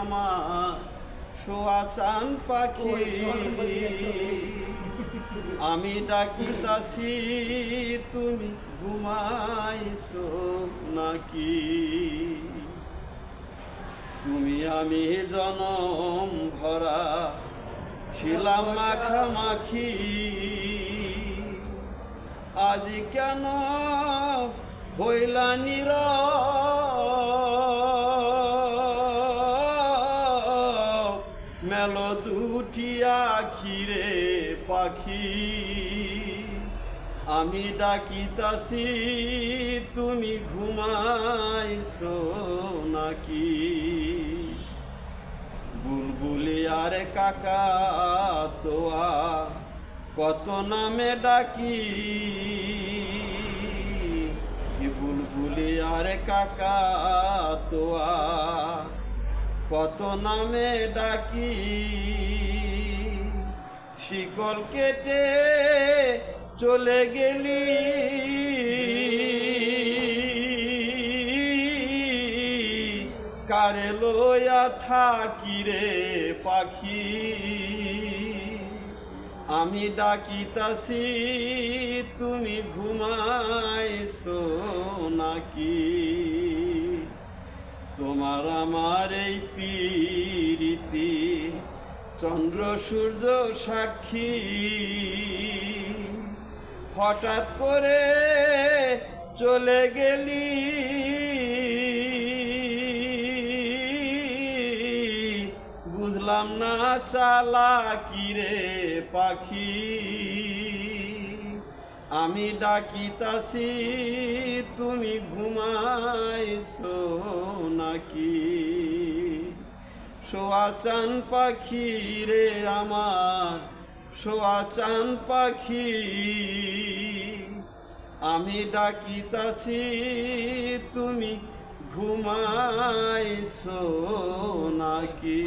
আমার শোয়া চান পাখি আমি ডাকিতাছি তুমি ঘুমাইছ নাকি? তুমি আমি জনম ভরা ছিলাম মাখামাখি। আজ কেন হইলা নীরব? মেলো দুটি আখিরে পাখি, আমি ডাকিতাছি, তুমি ঘুমাইছো নাকি? বুলবুলি আরে কাকা তোয়া, কত নামে ডাকি? বুলবুলি আরে কাকা তোয়া কত নামে ডাকি, শিকল কেটে চলে গেলি। কারে লইয়া থাকি রে পাখি, আমি ডাকিতাছি তুমি আমার এই পীরিতি চন্দ্র, সূর্য, সাক্ষী। হঠাৎ করে চলে গেলি। বুঝলাম না চালা কিরে পাখি। আমি ডাকিতাছি, তুমি ঘুমাইছো। নাকি সোয়াচান পাখি রে আমার সোয়াচান পাখি। আমি ডাকিতাছি তুমি ঘুমাইছো নাকি?